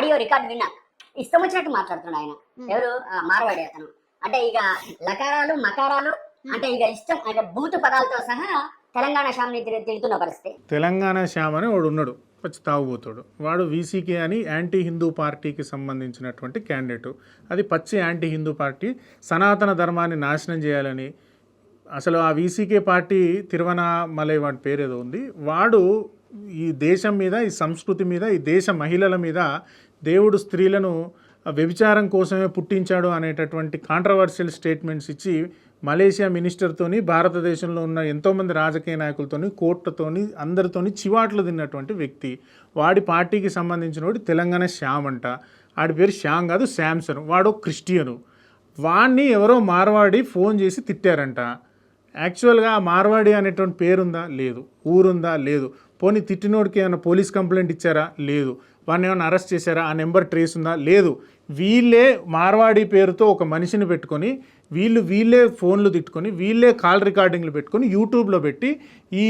Audio record విన్నా. ఇష్టం వచ్చినట్టు మాట్లాడుతున్నాడు ఆయన. ఎవరు? ఆ, మార్వాడి అతను. అంటే ఇక లకారాలు మకారాలు అంటే ఇక ఇష్టం అంటే బూతు పదాలతో సహా తెలంగాణ శ్యామ్ని తిరి- తిడుతున్న పరిస్థితి. తెలంగాణ శ్యామ్ అని వాడు ఉన్నాడు. వచ్చి తాగుబోతాడు. వాడు వీసీకే అని యాంటీ హిందూ పార్టీకి సంబంధించినటువంటి క్యాండిడేట్. అది పచ్చి యాంటీ హిందూ పార్టీ. సనాతన ధర్మాన్ని నాశనం చేయాలని అసలు ఆ వీసీకే పార్టీ తిరువనామలై వాడి పేరు ఏదో ఉంది. వాడు ఈ దేశం మీద ఈ సంస్కృతి మీద ఈ దేశ మహిళల మీద దేవుడు స్త్రీలను వ్యభిచారం కోసమే పుట్టించాడు అనేటటువంటి కాంట్రవర్షియల్ స్టేట్మెంట్స్ ఇచ్చి మలేషియా మినిస్టర్తోని భారతదేశంలో ఉన్న ఎంతోమంది రాజకీయ నాయకులతోని కోర్టుతోని అందరితోని చివాట్లు తిన్నటువంటి వ్యక్తి. వాడి పార్టీకి సంబంధించిన వాడు తెలంగాణ శ్యామ్ అంట. వాడి పేరు శ్యామ్ కాదు శాంసన్. వాడు క్రిస్టియను. వాడిని ఎవరో మార్వాడి ఫోన్ చేసి తిట్టారంట. యాక్చువల్గా ఆ మార్వాడి అనేటువంటి పేరుందా? లేదు. ఊరుందా? లేదు. పోనీ తిట్టినోడికి ఏమైనా పోలీస్ కంప్లైంట్ ఇచ్చారా? లేదు. వాడిని ఏమైనా అరెస్ట్ చేశారా? ఆ నెంబర్ ట్రేస్ ఉందా? లేదు. వీళ్ళే మార్వాడి పేరుతో ఒక మనిషిని పెట్టుకొని వీళ్ళు వీళ్ళే ఫోన్లు తిట్టుకొని వీళ్ళే కాల్ రికార్డింగ్లు పెట్టుకొని యూట్యూబ్లో పెట్టి ఈ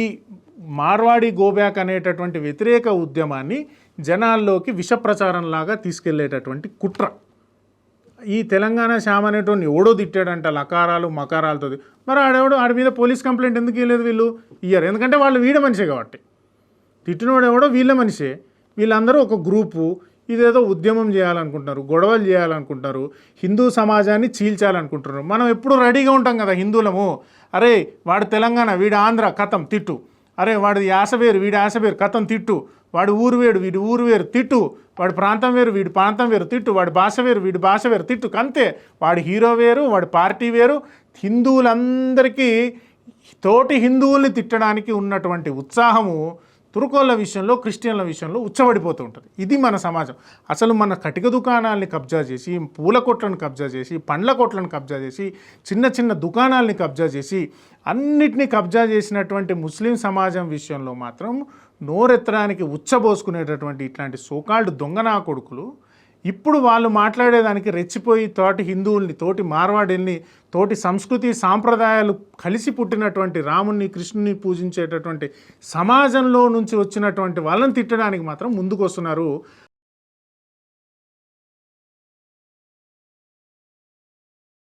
మార్వాడి గోబ్యాక్ అనేటటువంటి వ్యతిరేక ఉద్యమాన్ని జనాల్లోకి విష ప్రచారంలాగా తీసుకెళ్ళేటటువంటి కుట్ర. ఈ తెలంగాణ శ్యామ్ అనేటువంటి ఎవడో తిట్టాడంట లకారాలు మకారాలతో మరి ఆడెవడో? ఆడి మీద పోలీస్ కంప్లైంట్ ఎందుకు ఇవ్వలేదు వీళ్ళు? ఇయ్యరు. ఎందుకంటే వాళ్ళు వీడ మనిషే కాబట్టి. తిట్టినోడు ఎవడో వీళ్ళ మనిషే. వీళ్ళందరూ ఒక గ్రూపు. ఇదేదో ఉద్యమం చేయాలనుకుంటున్నారు గొడవలు చేయాలనుకుంటున్నారు హిందూ సమాజాన్ని చీల్చాలనుకుంటున్నారు. మనం ఎప్పుడు రెడీగా ఉంటాం కదా హిందువులము. అరే వాడు తెలంగాణ వీడు ఆంధ్ర కథం తిట్టు. అరే వాడి యాస వేరు వీడి యాస వేరు కథం తిట్టు. వాడు ఊరు వేడు వీడి ఊరు వేరు తిట్టు. వాడి ప్రాంతం వేరు వీడి ప్రాంతం వేరు తిట్టు. వాడి భాష వేరు వీడి భాష వేరు తిట్టు. అంతే. వాడి హీరో వేరు వాడి పార్టీ వేరు. హిందువులందరికీ తోటి హిందువుల్ని తిట్టడానికి ఉన్నటువంటి ఉత్సాహము తురుకోళ్ళ విషయంలో క్రిస్టియన్ల విషయంలో ఉచ్చబడిపోతూ ఉంటుంది. ఇది మన సమాజం. అసలు మన కటిక దుకాణాలని కబ్జా చేసి పూల కొట్లను కబ్జా చేసి పండ్ల కొట్లను కబ్జా చేసి చిన్న చిన్న దుకాణాలని కబ్జా చేసి అన్నిటినీ కబ్జా చేసినటువంటి ముస్లిం సమాజం విషయంలో మాత్రం నోరెత్తడానికి ఉచ్చబోసుకునేటటువంటి ఇట్లాంటి సోకాల్డ్ దొంగనా కొడుకులు ఇప్పుడు వాళ్ళు మాట్లాడేదానికి రెచ్చిపోయి తోటి హిందువుల్ని తోటి మార్వాడిల్ని తోటి సంస్కృతి సాంప్రదాయాలు కలిసి పుట్టినటువంటి రాముణ్ణి కృష్ణుని పూజించేటటువంటి సమాజంలో నుంచి వచ్చినటువంటి వాళ్ళని తిట్టడానికి మాత్రం ముందుకు వస్తున్నారు